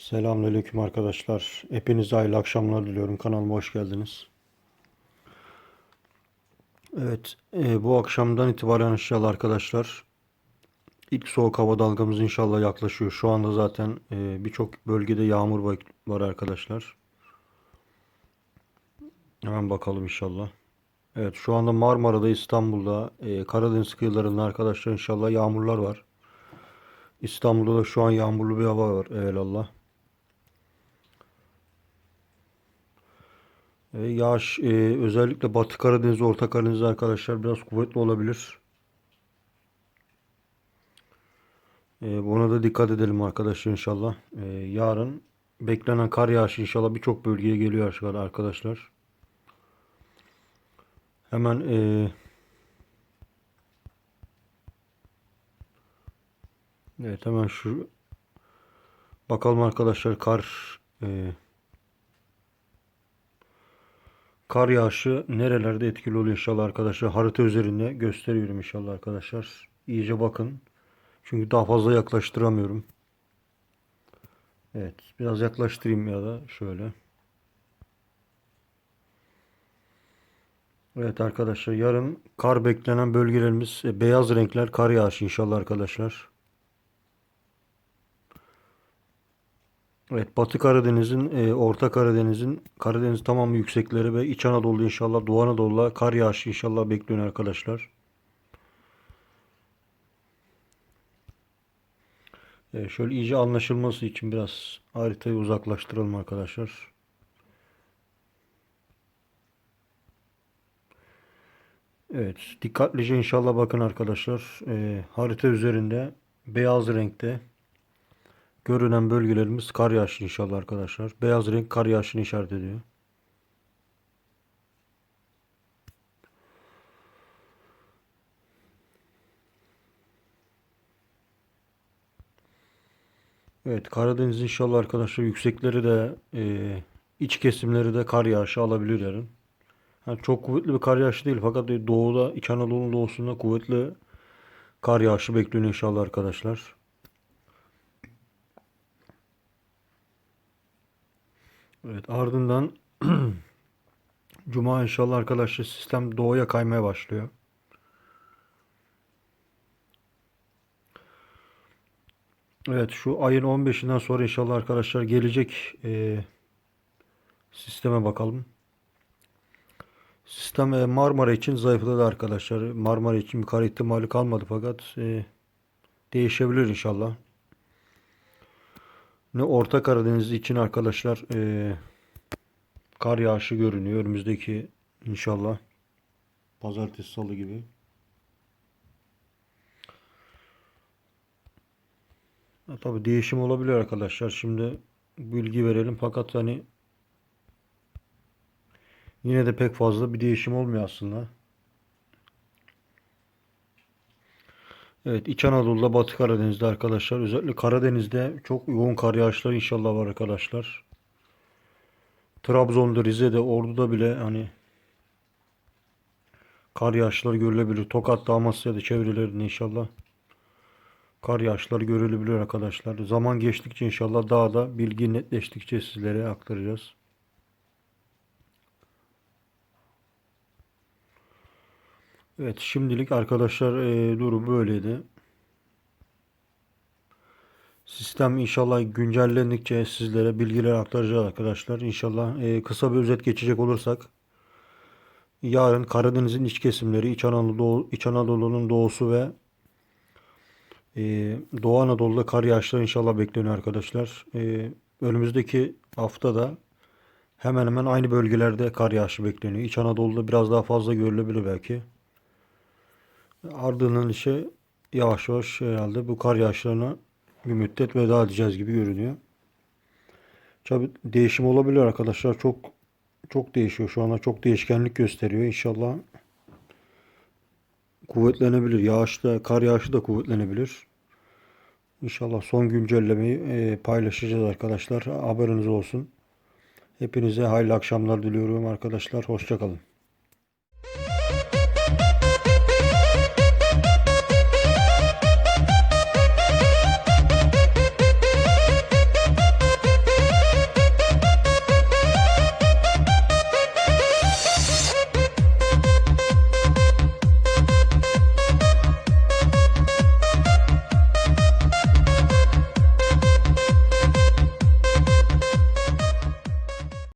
Selamünaleyküm arkadaşlar. Hepinize hayırlı akşamlar diliyorum. Kanalıma hoş geldiniz. Evet, e, bu akşamdan itibaren inşallah arkadaşlar ilk soğuk hava dalgamız inşallah yaklaşıyor. Şu anda zaten e, birçok bölgede yağmur var- arkadaşlar. Hemen bakalım inşallah. Evet, şu anda Marmara'da, İstanbul'da, e, Karadeniz kıyılarında arkadaşlar inşallah yağmurlar var. İstanbul'da da şu an yağmurlu bir hava var. Evelallah. E, Yağış e, özellikle Batı Karadeniz, Orta Karadeniz arkadaşlar biraz kuvvetli olabilir. E, buna da dikkat edelim arkadaşlar inşallah. E, yarın beklenen kar yağışı inşallah birçok bölgeye geliyor arkadaşlar. Hemen e, evet hemen şu bakalım arkadaşlar kar e, Kar yağışı nerelerde etkili oluyor inşallah arkadaşlar. Harita üzerinde gösteriyorum inşallah arkadaşlar. İyice bakın. Çünkü daha fazla yaklaştıramıyorum. Evet. Biraz yaklaştırayım ya da şöyle. Evet arkadaşlar yarın kar beklenen bölgelerimiz e, beyaz renkler kar yağışı inşallah arkadaşlar. Evet, Batı Karadeniz'in, e, Orta Karadeniz'in, Karadeniz tamamı yüksekleri ve İç Anadolu inşallah, Doğu Anadolu'da kar yağışı inşallah bekliyor arkadaşlar. E, şöyle iyice anlaşılması için biraz haritayı uzaklaştıralım arkadaşlar. Evet, dikkatlice inşallah bakın arkadaşlar. E, harita üzerinde beyaz renkte Görünen bölgelerimiz kar yağışı inşallah arkadaşlar. Beyaz renk kar yağışını işaret ediyor. Evet Karadeniz inşallah arkadaşlar yüksekleri de e, iç kesimleri de kar yağışı alabilir yarın. Yani çok kuvvetli bir kar yağışı değil fakat doğuda İç Anadolu'nun doğusunda kuvvetli kar yağışı bekliyor inşallah arkadaşlar. Evet ardından Cuma inşallah arkadaşlar sistem doğuya kaymaya başlıyor. Evet şu ayın 15'inden sonra inşallah arkadaşlar gelecek e, sisteme bakalım. Sistem e, Marmara için zayıfladı arkadaşlar. Marmara için bir kar ihtimali kalmadı fakat e, değişebilir inşallah. Ne Orta Karadeniz için arkadaşlar e, kar yağışı görünüyor. Önümüzdeki inşallah pazartesi salı gibi. Ha, tabii değişim olabilir arkadaşlar. Şimdi bilgi verelim fakat hani yine de pek fazla bir değişim olmuyor aslında. Evet İç Anadolu'da Batı Karadeniz'de arkadaşlar özellikle Karadeniz'de çok yoğun kar yağışları inşallah var arkadaşlar. Trabzon'da Rize'de Ordu'da bile hani kar yağışları görülebilir. Tokat'ta Amasya'da çevrelerinde inşallah kar yağışları görülebilir arkadaşlar. Zaman geçtikçe inşallah daha da bilgi netleştikçe sizlere aktaracağız. Evet şimdilik arkadaşlar e, durum böyleydi. Sistem inşallah güncellendikçe sizlere bilgiler aktaracağız arkadaşlar. İnşallah e, kısa bir özet geçecek olursak yarın Karadeniz'in iç kesimleri, İç Anadolu, İç Anadolu'nun doğusu ve e, Doğu Anadolu'da kar yağışları inşallah bekleniyor arkadaşlar. E, önümüzdeki haftada hemen hemen aynı bölgelerde kar yağışı bekleniyor. İç Anadolu'da biraz daha fazla görülebilir belki. Ardından işe yavaş yavaş herhalde bu kar yağışlarına bir müddet veda edeceğiz gibi görünüyor. Tabi değişim olabilir arkadaşlar. Çok çok değişiyor. Şu anda çok değişkenlik gösteriyor. İnşallah kuvvetlenebilir. Yağış da, kar yağışı da kuvvetlenebilir. İnşallah son güncellemeyi e, paylaşacağız arkadaşlar. Haberiniz olsun. Hepinize hayırlı akşamlar diliyorum arkadaşlar. Hoşçakalın.